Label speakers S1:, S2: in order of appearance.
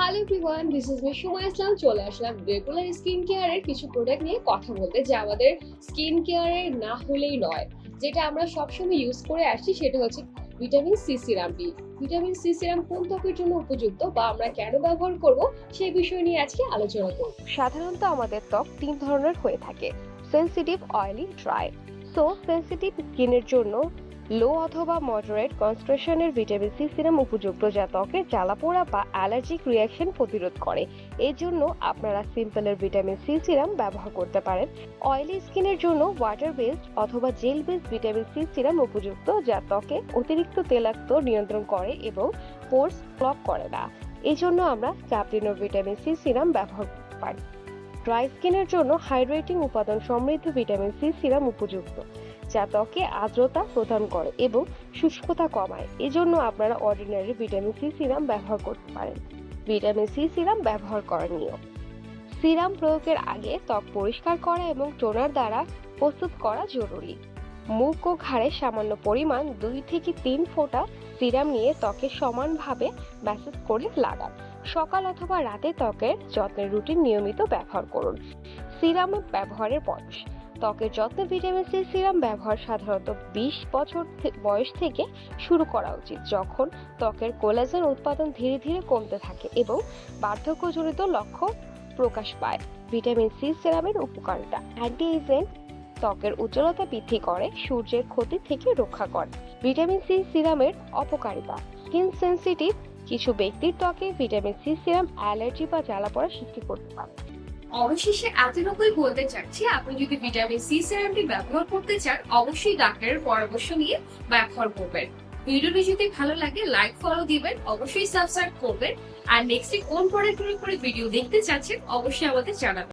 S1: Hello everyone this is me Suma Islam চলে আসলাম regular skin কেয়ারের কিছু প্রোডাক্ট নিয়ে কথা বলতে, যা আমাদের স্কিন কেয়ারে না হলেই নয়। যেটা আমরা সবসময় ইউজ করে আসছি সেটা হচ্ছে ভিটামিন সি সিরামটি ভিটামিন সি সিরাম কোন ত্বকের জন্য উপযুক্ত বা আমরা কেন ব্যবহার করব সেই বিষয় নিয়ে আজকে আলোচনা করব।
S2: সাধারণত আমাদের ত্বক তিন ধরনের হয়ে থাকে sensitive oily dry so sensitive স্কিনের জন্য লো অথবা মডারেট কনসেন্ট্রেশনের ভিটামিন সি সিরাম উপযুক্ত, যা ত্বকের জ্বালাপোড়া বা অ্যালার্জিক রিয়াকশন প্রতিরোধ করে। এর জন্য আপনারা সিম্পলের ভিটামিন সি সিরাম ব্যবহার করতে পারেন। অয়েলি স্কিনের জন্য ওয়াটার বেসড অথবা gel based vitamin C serum উপযুক্ত, যা ত্বকে অতিরিক্ত তেলাক্ত নিয়ন্ত্রণ করে এবং পোর্স ব্লক করে না। এই জন্য আমরা ক্যাপ্রিনোর ভিটামিন সি সিরাম ব্যবহার করতে পারি ড্রাই স্কিনের জন্য হাইড্রেটিং উপাদান সমৃদ্ধ ভিটামিন সি সিরাম উপযুক্ত। যা ত্বকে আর্দ্রতা প্রদান করে এবং শুষ্কতা কমায়। এজন্য আপনারা অর্ডিনারি ভিটামিন সি সিরাম ব্যবহার করতে পারেন। ভিটামিন সি সিরাম ব্যবহার করার নিয়ম। সিরাম প্রয়োগের আগে ত্বক পরিষ্কার করা এবং টোনার দ্বারা প্রস্তুত করা জরুরি। মুখ ও ঘাড়ে সামান্য পরিমাণ দুই থেকে তিন ফোঁটা সিরাম নিয়ে ত্বকে সমানভাবে ম্যাসেজ করে লাগান। সকাল অথবা রাতে ত্বকের যত্নের রুটিন নিয়মিত ব্যবহার করুন। সিরাম ব্যবহারের বয়স। ত্বকের যত্নে ভিটামিন সি সিরাম ব্যবহার সাধারণত বিশ বছর বয়স থেকে শুরু করা উচিত, যখন ত্বকের কোলাজেন উৎপাদন ধীরে ধীরে কমতে থাকে এবং বার্ধক্যজনিত লক্ষ্য প্রকাশ পায়। ভিটামিন সি সিরামের উপকারিতা অ্যান্টি এজেন্ট ত্বকের উজ্জ্বলতা বৃদ্ধি করে, সূর্যের ক্ষতি থেকে রক্ষা করে। ভিটামিন সি সিরামের অপকারিতা, স্কিন সেনসিটিভ, কিছু ব্যক্তির ত্বকে ভিটামিন সি সিরাম অ্যালার্জি বা জ্বালাপড়া সৃষ্টি করতে পারে।
S1: অবশেষে এতটুকুই বলতে চাচ্ছি, আপনি যদি ভিটামিন সি সিরামটি ব্যবহার করতে চান, অবশ্যই ডাক্তারের পরামর্শ নিয়ে ব্যবহার করবেন। ভিডিওটি যদি ভালো লাগে লাইক ফলো দিবেন, অবশ্যই সাবস্ক্রাইব করবেন। আর নেক্সট কোন প্রোডাক্টের উপরে ভিডিও দেখতে চাচ্ছেন, অবশ্যই আমাদের জানাবেন।